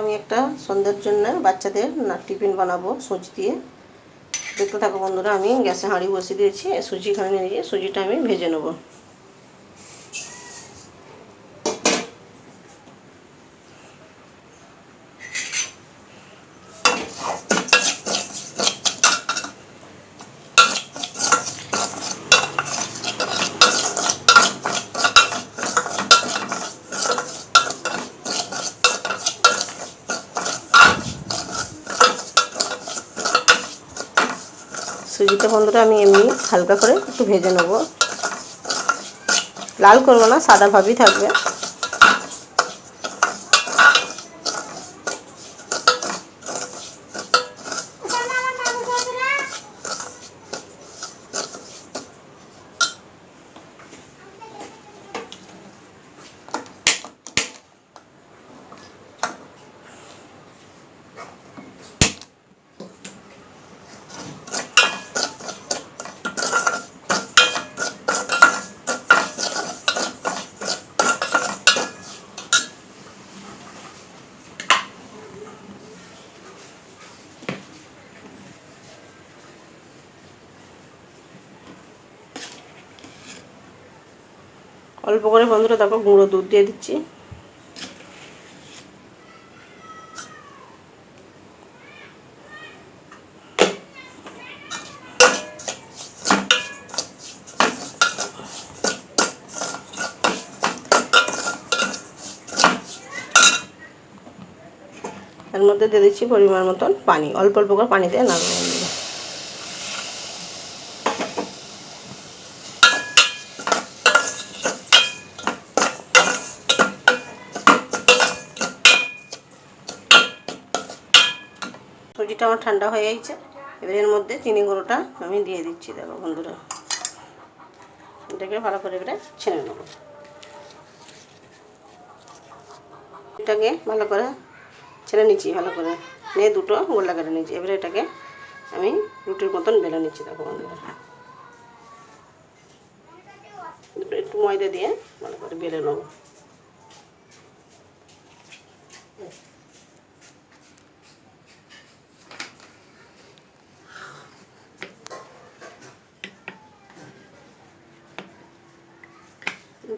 আমি একটা সন্ধ্যের জন্য বাচ্চাদের না টিফিন বানাবো, সুজি দিয়ে। দেখতে থাকো বন্ধুরা, আমি গ্যাসে হাঁড়ি বসিয়ে দিয়েছি সুজি এখানে নিয়ে সুজিটা আমি ভেজে নেব। সুজিটা বন্ধুরা আমি এমনি হালকা করে একটু ভেজে নেব। লাল করব না, সাদা ভাবই থাকবে। অল্প করে বন্ধুরা, তারপর গুঁড়ো দুধ দিয়ে দিচ্ছি। এর মধ্যে দিয়ে দিচ্ছি পরিমাণ মতন পানি, অল্প অল্প করে পানি দিয়ে নাড়বো বন্ধুরা সুজিটা আমার ঠান্ডা হয়ে গেছে। এবার এর মধ্যে চিনি গুঁড়োটা আমি দিয়ে দিচ্ছি, দেখো বন্ধুরা। এটাকে ভালো করে এবারে ছেড়ে নেব। এটাকে ভালো করে ছেড়ে নিচ্ছি, ভালো করে। নিয়ে দুটো গোল্লা কেটে নিচ্ছি। এবারে এটাকে আমি রুটির মতন বেলে নিচ্ছি, দেখো বন্ধুরা। একটু ময়দা দিয়ে ভালো করে বেলে নেব।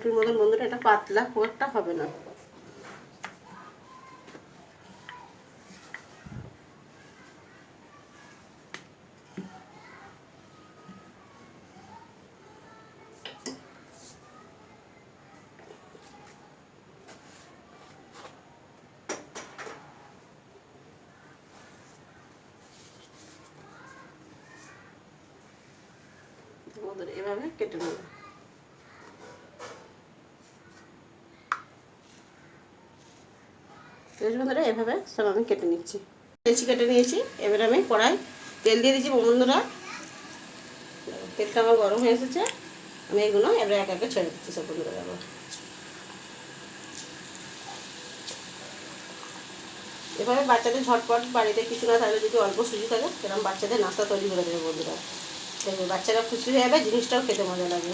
রুটির মতন বন্ধুরা এটা পাতলা খুব একটা হবে না। এভাবে কেটে নেব। বন্ধুরা, এভাবে সব আমি কেটে নিচ্ছি। নিয়েছি কেটে নিয়েছি, এবারে আমি কড়াই তেল দিয়ে দিচ্ছি বন্ধুরা, তেলটা আমার গরম হয়ে এসেছে। আমি এগুলো এবারে এক একে ছেড়ে দিচ্ছি সব বন্ধুরা যাব এভাবে বাচ্চাদের ঝটপট বাড়িতে কিছু না থাকলে যদি অল্প সুজি থাকে, সেরকম বাচ্চাদের নাস্তা তৈরি করে দেবে বন্ধুরা। বাচ্চারা খুশি হয়ে যাবে, জিনিসটাও খেতে মজা লাগে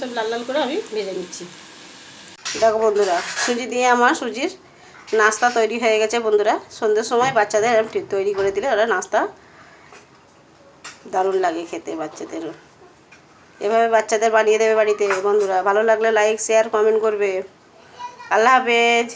সব লাল লাল করে আমি ভেজে নিচ্ছি। দেখো বন্ধুরা, সুজি দিয়ে আমার সুজির নাস্তা তৈরি হয়ে গেছে বন্ধুরা। সন্ধ্যের সময় বাচ্চাদের তৈরি করে দিলে ওরা নাস্তা দারুণ লাগে খেতে বাচ্চাদেরও। এভাবে বাচ্চাদের বানিয়ে দেবে বাড়িতে। বন্ধুরা, ভালো লাগলে লাইক শেয়ার কমেন্ট করবে। আল্লাহ হাফেজ